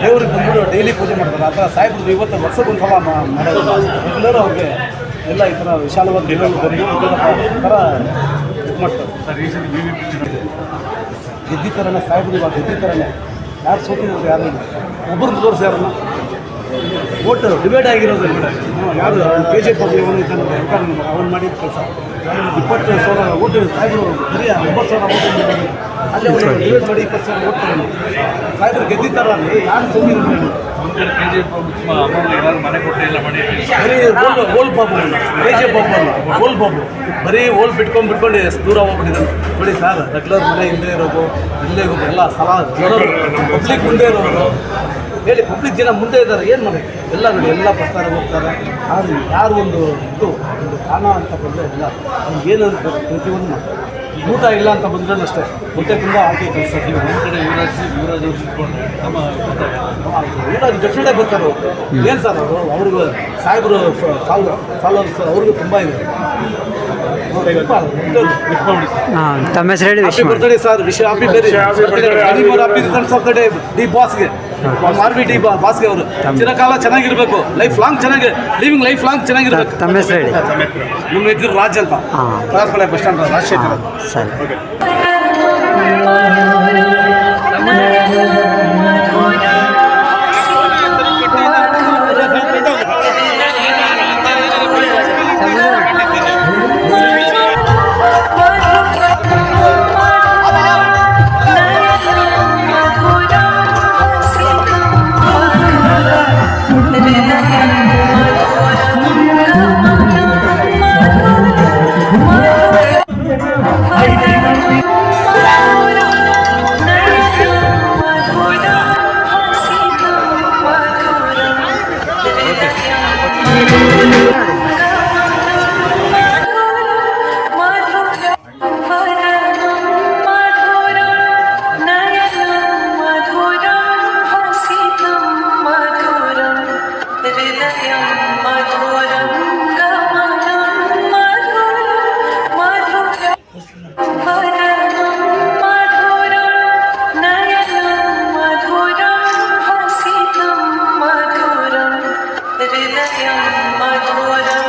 ದೇವ್ರಿಗೆ ಬಂದ್ಬಿಟ್ಟು ಡೈಲಿ ಪೂಜೆ ಮಾಡ್ತಾರೆ ಆ ಥರ ಸಾಹೇಬ್ರು ಇವತ್ತು ವರ್ಷಕ್ಕೊಂದ್ಸಲ ಮಾ- ಮಾಡೋದು. ರೆಗ್ಯುಲರ್ ಅವ್ರಿಗೆ ಎಲ್ಲ ಈ ಥರ ವಿಶಾಲವಾದ ಗೆದ್ದಿತರನೇ ಗೆದ್ದಿತರನೇ ಮಾಡ್ತಾರೆ. ಗೆದ್ದಿ ಥರನೇ ಯಾರು ಸೋತಿದ್ರು ಯಾರು? ಒಬ್ಬರು ತೋರಿಸಿ ಓಟು ಡಿಬೇಟ್ ಆಗಿರೋದು ಯಾರು ಕೆ ಜಿ ಪಿ ಅವನು ಇದ್ದಾನೆ ಅವನು ಮಾಡಿದ ಕೆಲಸ. ಇಪ್ಪತ್ತು ಸಾವಿರ ಓಟು ಸಾಹೇಬರು ಬರೀ ಒಂಬತ್ತು ಸಾವಿರ ಓಟು ಅಲ್ಲೇ ಒಂದು ಡಿಬೇಟ್ ಮಾಡಿ ಇಪ್ಪತ್ತು ಸಾವಿರ ಓಟ್ ತಗೊಂಡು ಸಾಹೇಬರು ಗೆದ್ದಿದ್ದಾರ? ಯಾರು ಸುಮ್ಮನೆ ಮನೆ ಕೊಟ್ಟಿಲ್ಲ ಮನೆ ಬರೀ ಓಲ್ ಬಾಬು ಜಿ ಅಲ್ಲ. ಓಲ್ ಬಾಬು ಬರೀ ಓಲ್ ಬಿಟ್ಕೊಂಡು ಬಿಟ್ಕೊಂಡು ಎಷ್ಟು ದೂರ ಹೋಗ್ಬಿಟ್ಟಿದ್ದಾನೆ ನೋಡಿ ಸರ್ ರೆಗ್ಯುಲರ್ ಮನೆ ಹಿಂದೆ ಇರೋದು ಇಲ್ಲೇ ಇರೋದು ಎಲ್ಲ ಸಲ ಜನರು ಪಬ್ಲಿಕ್ ಮುಂದೆ ಇರೋರು ಹೇಳಿ ಪಬ್ಲಿಕ್ ಜನ ಮುಂದೆ ಇದ್ದಾರೆ ಏನು ಮಾಡಿ ಎಲ್ಲ ನೋಡಿ ಎಲ್ಲ ಪ್ರಸ್ತಾರ ಹೋಗ್ತಾರೆ ಆದರೆ ಯಾರು ಒಂದು ಇದು ಒಂದು ಕಾಣ ಅಂತ ಬಂದರೆ ಇಲ್ಲ ಅವ್ನಿಗೆ ಏನು ಪ್ರತಿಯೊಂದು ಮಾಡ್ತಾರೆ ಊಟ ಇಲ್ಲ ಅಂತ ಬಂದ್ರೆ ಅಷ್ಟೇ ಮುಂದೆ ತುಂಬ ಹಾಕಿ ಕೆಲಸ ಒಂದು ಕಡೆ ಯುವರಾಜ್ ಯುವರಾಜ್ ಅವ್ರು ನಮ್ಮ ಊಟ ಡೆಫಿನೆಟಾಗಿ ಬರ್ತಾರೆ ಅವರು ಏನು ಸರ್ ಅವರು ಅವ್ರಿಗೂ ಸಾಹೇಬರು ಫಾಲೋ ಫಾಲೋವರ್ಸ್ ಅವ್ರಿಗೂ ತುಂಬ ಇದೆ ಹಾಂ ತಮ್ಮ ಹೆಸರು ಹೇಳಿ wish happy sir wish happy birthday happy returns of the ಬಾಸ್ಗೆ R B D ಬಾಸ್ಗೆ ಅವರು. ಚಿರಕಾಲ ಚೆನ್ನಾಗಿರ್ಬೇಕು. ಲೈಫ್ ಲಾಂಗ್ ಚೆನ್ನಾಗಿ ಲಿವಿಂಗ್ ಲೈಫ್ ಲಾಂಗ್ ಚೆನ್ನಾಗಿರ್ಬೇಕು. ತಮ್ಮ ಹೆಸರು ಹೇಳಿ. ನಿಮ್ಮ ಹೆಸರು ರಾಜ್ ಅಂತ. ಕ್ರಾಸ್ಬಳೆ ಬಸ್ ಸ್ಟ್ಯಾಂಡ್ ರಾಜಶೇಖರ್ ಸರಿ. हृदयं मधुरम्